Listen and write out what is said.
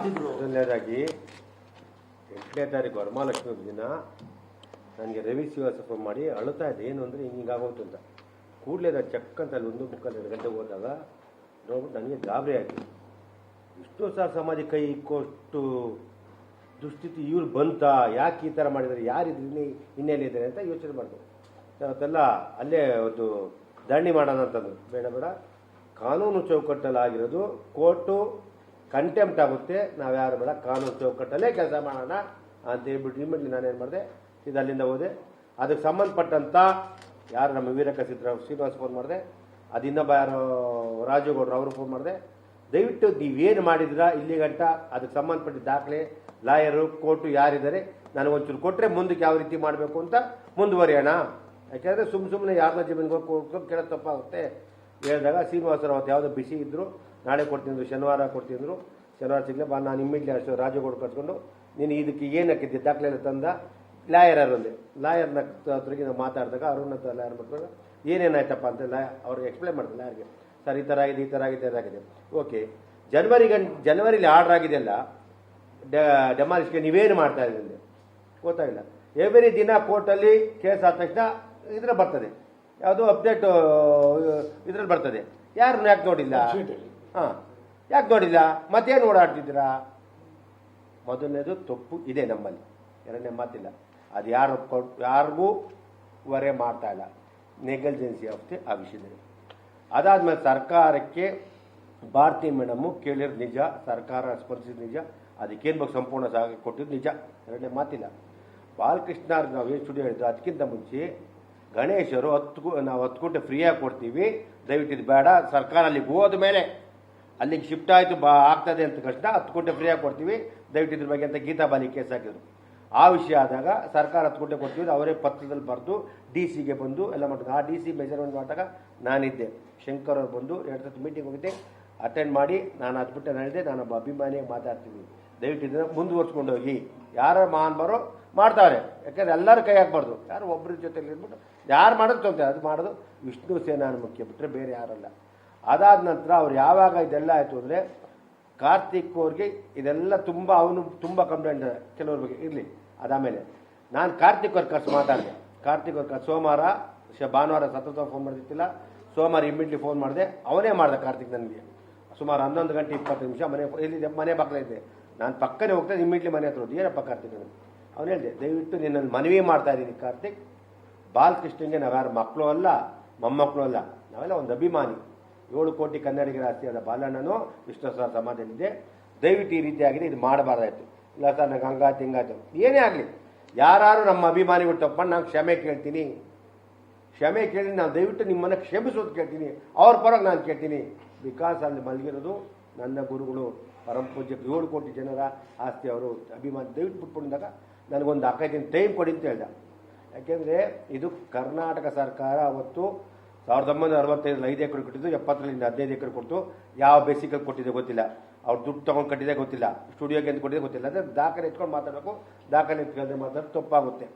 ಮಾಡ್ತಿದ್ರು ಮೊದಲನೇದಾಗಿ ಎಂಟನೇ ತಾರೀಕು ವರಮಹಾಲಕ್ಷ್ಮಿ ದಿನ. ನನಗೆ ರವಿ ಶ್ರೀವಾಸ ಫೋನ್ ಮಾಡಿ, ಅಳುತ್ತಾ ಇದೆ ಏನು ಅಂದರೆ ಹಿಂಗಾಗೋಯ್ತು ಅಂತ. ಕೂಡಲೇ ನಾನು ಚೆಕ್ ಅಂತ ಅಲ್ಲಿ ಒಂದು ಮುಕ್ಕಾಲು ಎರಡು ಗಂಟೆ ಹೋದಾಗ ನೋಡ್ಬಿಟ್ಟು ನನಗೆ ಗಾಬರಿ ಆಯಿತು. ಇಷ್ಟೋ ಸಾರ್ ಸಮಾಜ ಕೈ ಇಕ್ಕೋಷ್ಟು ದುಸ್ಥಿತಿ ಇವ್ರು ಬಂತ, ಯಾಕೆ ಈ ಥರ ಮಾಡಿದ್ದಾರೆ ಯಾರಿದ್ರು ಇನ್ನೇ ಹಿನ್ನೆಲೆ ಇದ್ದಾರೆ ಅಂತ ಯೋಚನೆ ಮಾಡಿದೆ. ಅವತ್ತೆಲ್ಲ ಅಲ್ಲೇ ಒಂದು ದಂಡಿ ಮಾಡೋಣ ಅಂತಂದು. ಬೇಡ ಬೇಡ. ಕಾನೂನು ಚೌಕಟ್ಟಲ್ಲಿ ಆಗಿರೋದು ಕೋರ್ಟು ಕಂಟೆಂಪ್ಟ್ ಆಗುತ್ತೆ. ನಾವು ಯಾರು ಬೇಡ, ಕಾನೂನು ಚೌಕಟ್ಟಲ್ಲೇ ಕೆಲಸ ಮಾಡೋಣ ಅಂತ ಹೇಳ್ಬಿಟ್ಟು ನಾನು ನಾನೇನು ಮಾಡಿದೆ? ಇದು ಅಲ್ಲಿಂದ ಹೋದೆ. ಅದಕ್ಕೆ ಸಂಬಂಧಪಟ್ಟಂತ ಯಾರು ನಮ್ಮ ವೀರಕ ಸಿದ್ದರಾಮ ಶ್ರೀನಿವಾಸ್ ಫೋನ್ ಮಾಡಿದೆ. ಅದು ಇನ್ನೊಬ್ಬ ಯಾರೋ ರಾಜುಗೌಡರು ಅವರು ಫೋನ್ ಮಾಡಿದೆ. ದಯವಿಟ್ಟು ನೀವೇನು ಮಾಡಿದಿರಾ ಇಲ್ಲಿ ಗಂಟ? ಅದಕ್ಕೆ ಸಂಬಂಧಪಟ್ಟ ದಾಖಲೆ, ಲಾಯರು, ಕೋರ್ಟು ಯಾರಿದ್ದಾರೆ ನನಗೆ ಒಂಚೂರು ಕೊಟ್ಟರೆ ಮುಂದಕ್ಕೆ ಯಾವ ರೀತಿ ಮಾಡಬೇಕು ಅಂತ ಮುಂದುವರಿಯೋಣ. ಯಾಕೆಂದರೆ ಸುಮ್ಮ ಸುಮ್ಮನೆ ಯಾರನ್ನ ಜಮೀನಿಗೆ ಹೋಗಿ ಕೇಳೋದು ತಪ್ಪಾಗುತ್ತೆ. ಹೇಳಿದಾಗ ಶ್ರೀನಿವಾಸರು ಅವತ್ತು ಯಾವುದೋ ಬಿಸಿ ಇದ್ದರು ನಾಳೆ ಕೊಡ್ತಿದ್ರು ಶನಿವಾರ ಕೊಡ್ತಿದ್ರು ಶನಿವಾರ ಸಿಗಲಿ, ಬಾ, ನಾನು ಇಮ್ಮಿಡಿಯೇಟ್ಲಿ ಅಷ್ಟು ರಾಜಗೋಡು ಕಟ್ಕೊಂಡು ನೀನು ಇದಕ್ಕೆ ಏನಕ್ಕಿದ್ದೆ ದಾಖಲೆ ತಂದ? ಲಾಯರ್ ಒಂದೇ ಲಾಯರ್ನ ಹತ್ರಗೆ ನಾವು ಮಾತಾಡಿದಾಗ ಅರುಣ್ ಹತ್ರ ಲಾಯರ್ ಮಾಡ್ಕೊಂಡು ಏನೇನಾಯ್ತಪ್ಪ ಅಂತ ಲಾಯ ಅವ್ರಿಗೆ ಎಕ್ಸ್ಪ್ಲೈನ್ ಮಾಡಿದೆ ಲಾಯರ್ಗೆ. ಸರ್, ಈ ಥರ ಆಗಿದೆ, ಈ ಥರ ಆಗಿದೆ ಇದಾಗಿದೆ ಓಕೆ. ಜನವರಿ ಗಂಟ್, ಜನವರಿಲಿ ಆರ್ಡರ್ ಆಗಿದೆಯಲ್ಲ ಡೆಮಾಲಿಷ್ಗೆ ನೀವೇನು ಮಾಡ್ತಾ ಇದ್ದೀರಿ ಗೊತ್ತಾಗಿಲ್ಲ. ಎವ್ರಿ ದಿನ ಕೋರ್ಟಲ್ಲಿ ಕೇಸ್ ಆದ ತಕ್ಷಣ ಇದ್ರೆ ಬರ್ತದೆ. ಯಾವುದೋ ಅಪ್ಡೇಟ್ ಇದ್ರಲ್ಲಿ ಬರ್ತದೆ. ಯಾರನ್ನ ಯಾಕೆ ನೋಡಿಲ್ಲ. ಹಾಂ. ಯಾಕೆ ನೋಡಿಲ್ಲ? ಮತ್ತೇನು ಓಡಾಡ್ತಿದ್ದೀರಾ? ಮೊದಲನೇದು ತಪ್ಪು ಇದೆ ನಮ್ಮಲ್ಲಿ. ಎರಡನೇ ಮಾತಿಲ್ಲ. ಅದು ಯಾರು ಯಾರಿಗೂ ವರೆ ಮಾಡ್ತಾ ಇಲ್ಲ. ನೆಗ್ಲಿಜೆನ್ಸಿ ಆಫ್ ದಿ ಆ ವಿಷಯದಲ್ಲಿ ಅದಾದ್ಮೇಲೆ ಸರ್ಕಾರಕ್ಕೆ ಭಾರತಿ ಮೇಡಮು ಕೇಳಿರೋದು ನಿಜ ಸರ್ಕಾರ ಸ್ಪರ್ಶಿಸಿದ ನಿಜ ಅದಕ್ಕೇನು ಬಗ್ಗೆ ಸಂಪೂರ್ಣ ಸಹ ಕೊಟ್ಟಿದ್ದು ನಿಜ. ಎರಡನೇ ಮಾತಿಲ್ಲ. ಬಾಲಕೃಷ್ಣ ನಾವು ಏನು ಸ್ಟುಡಿಯೋ ಹೇಳಿದ್ರು? ಅದಕ್ಕಿಂತ ಮುಂಚೆ ಗಣೇಶರು ಹತ್ತು ನಾವು ಹತ್ತು ಕೋಟಿ ಫ್ರೀಯಾಗಿ ಕೊಡ್ತೀವಿ. ದಯವಿಟ್ಟು ಇದು ಬೇಡ. ಸರ್ಕಾರ ಅಲ್ಲಿಗೆ ಹೋದ ಮೇಲೆ ಅಲ್ಲಿಗೆ ಶಿಫ್ಟ್ ಆಯಿತು, ಬಾ, ಆಗ್ತದೆ ಅಂತ ಕಷ್ಟ, ಹತ್ತು ಕೋಟಿ ಫ್ರೀಯಾಗಿ ಕೊಡ್ತೀವಿ. ದಯವಿಟ್ಟು ಇದ್ರ ಬಗ್ಗೆ ಅಂತ ಗೀತಾ ಬಾಲಿ ಕೇಸ್ ಹಾಕಿದ್ರು. ಆ ವಿಷಯ ಆದಾಗ ಸರ್ಕಾರ ಹತ್ತು ಕೋಟಿ ಕೊಡ್ತೀವಿ ಅವರೇ ಪತ್ರದಲ್ಲಿ ಬರೆದು ಡಿ ಸಿಗೆ ಬಂದು ಎಲ್ಲ ಮಾಡಿದ್ರು ಆ ಡಿ ಸಿ ಮೆಜರ್ಮೆಂಟ್ ಮಾಡಿದಾಗ ನಾನಿದ್ದೆ. ಶಂಕರ್ ಅವರು ಬಂದು ಎರಡು ಸತಿ ಮೀಟಿಂಗ್ ಹೋಗಿದ್ದೆ. ಅಟೆಂಡ್ ಮಾಡಿ ನಾನು ಅದು ಬಿಟ್ಟು ನಾನು ಹೇಳಿದೆ ನಾನೊಬ್ಬ ಅಭಿಮಾನಿಯಾಗಿ ಮಾತಾಡ್ತೀನಿ ದಯವಿಟ್ಟು ಇದನ್ನು ಮುಂದುವರ್ಸ್ಕೊಂಡು ಹೋಗಿ. ಯಾರ ಮಹಾನ್ಬಾರೋ ಮಾಡ್ತಾರೆ. ಯಾಕಂದ್ರೆ ಎಲ್ಲರೂ ಕೈ ಹಾಕ್ಬಾರ್ದು. ಯಾರು ಒಬ್ಬರ ಜೊತೆಲಿ ಇದ್ಬಿಟ್ಟು ಯಾರು ಮಾಡೋದು ತೊಂದರೆ, ಅದು ಮಾಡೋದು ವಿಷ್ಣು ಸೇನಾನ ಮುಖ್ಯ ಬಿಟ್ಟರೆ ಬೇರೆ ಯಾರಲ್ಲ. ಅದಾದ ನಂತರ ಅವ್ರು ಯಾವಾಗ ಇದೆಲ್ಲ ಆಯಿತು ಅಂದರೆ ಕಾರ್ತಿಕ್ ಅವ್ರಿಗೆ ಇದೆಲ್ಲ ತುಂಬ ಅವನು ತುಂಬ ಕಂಪ್ಲೇಂಟ್ ಕೆಲವ್ರ ಬಗ್ಗೆ ಇರಲಿ. ಅದಾದಮೇಲೆ ನಾನು ಕಾರ್ತಿಕ್ ಅವ್ರ ಕರ್ಸು ಮಾತಾಡಿದೆ. ಕಾರ್ತಿಕ್ ಅವ್ರ ಕರ್ಸು ಸೋಮವಾರ ಭಾನುವಾರ ಸತತ ಫೋನ್ ಮಾಡ್ತಿತ್ತಿಲ್ಲ ಸೋಮವಾರ ಇಮಿಡಿಯೇಟ್ಲಿ ಫೋನ್ ಮಾಡಿದೆ. ಅವನೇ ಮಾಡಿದೆ ಕಾರ್ತಿಕ್ ನನಗೆ. ಸುಮಾರು ಹನ್ನೊಂದು ಗಂಟೆ ಇಪ್ಪತ್ತು ನಿಮಿಷ ಮನೆ ಇಲ್ಲಿ ಮನೆ ಪಕ್ಕದ ಇದ್ದೆ ನಾನು ಪಕ್ಕನೇ ಹೋಗ್ತಾ ಇಮಿಡಿಯೇಟ್ಲಿ ಮನೆ ಹತ್ರ ಏನಪ್ಪ ಕಾರ್ತಿಕ್ ಅವನು ಹೇಳಿದೆ, ದಯವಿಟ್ಟು ನಿನ್ನನ್ನು ಮನವಿ ಮಾಡ್ತಾ ಇದ್ದೀನಿ ಕಾರ್ತಿಕ್. ಬಾಲಕೃಷ್ಣನ್ಗೆ ನಾವ್ಯಾರು ಮಕ್ಕಳು ಅಲ್ಲ, ಮೊಮ್ಮಕ್ಕಳು ಅಲ್ಲ, ನಾವೆಲ್ಲ ಒಂದು ಅಭಿಮಾನಿ. ಏಳು ಕೋಟಿ ಕನ್ನಡಿಗರ ಆಸ್ತಿಯಾದ ಬಾಲಣ್ಣನು ವಿಷ್ಣು ಸರ್ ಸಮಾಜದಲ್ಲಿದೆ. ದಯವಿಟ್ಟು ಈ ರೀತಿಯಾಗಿದೆ ಇದು ಮಾಡಬಾರ್ದಾಯ್ತು. ಇಲ್ಲ ಸರ್, ನಂಗೆ ಹಂಗಾಯ್ತು, ಹಿಂಗಾಯ್ತು. ಏನೇ ಆಗಲಿ ಯಾರು ನಮ್ಮ ಅಭಿಮಾನಿ ತಪ್ಪಂಡು ನಾನು ಕ್ಷಮೆ ಕೇಳ್ತೀನಿ. ಕ್ಷಮೆ ಕೇಳಿ ನಾನು ದಯವಿಟ್ಟು ನಿಮ್ಮನ್ನು ಕ್ಷಮಿಸೋದು ಕೇಳ್ತೀನಿ. ಅವ್ರ ಪರವಾಗಿ ನಾನು ಕೇಳ್ತೀನಿ. ಬಿಕಾಸ್ ಅಲ್ಲಿ ಮಲಗಿರೋದು ನನ್ನ ಗುರುಗಳು ಪರಮ ಪೂಜ್ಯ ಏಳು ಕೋಟಿ ಜನರ ಆಸ್ತಿ ಅವರು ಅಭಿಮಾನಿ. ದಯವಿಟ್ಟು ಬಿಟ್ಕೊಂಡಿದ್ದಾಗ ನನಗೊಂದು ಹಾಕೈತೀನಿ ಟೈಮ್ ಕೊಡಿ ಅಂತ ಹೇಳ್ದೆ. ಯಾಕೆಂದರೆ ಇದು ಕರ್ನಾಟಕ ಸರ್ಕಾರ ಅವತ್ತು ಸಾವಿರದ ಒಂಬೈನೂರ ಅರವತ್ತೈದರಲ್ಲಿ ಐದು ಎಕರೆ ಕೊಟ್ಟಿದ್ದು ಎಪ್ಪತ್ತರಿಂದ ಹದಿನೈದು ಎಕರೆ ಕೊಟ್ಟು ಯಾವ ಬೇಸಿಕಲ್ಲಿ ಕೊಟ್ಟಿದೆ ಗೊತ್ತಿಲ್ಲ. ಅವ್ರು ದುಡ್ಡು ತೊಗೊಂಡು ಕಟ್ಟಿದೆ ಗೊತ್ತಿಲ್ಲ. ಸ್ಟುಡಿಯೋಗೆ ಅಂತ ಕೊಟ್ಟಿದೆ ಗೊತ್ತಿಲ್ಲ. ಅಂದರೆ ದಾಖಲೆ ಇಟ್ಕೊಂಡು ಮಾತಾಡಬೇಕು. ದಾಖಲೆ ಇಟ್ಕೊಂಡ್ರೆ ಮಾತಾಡೋದು ತಪ್ಪಾಗುತ್ತೆ.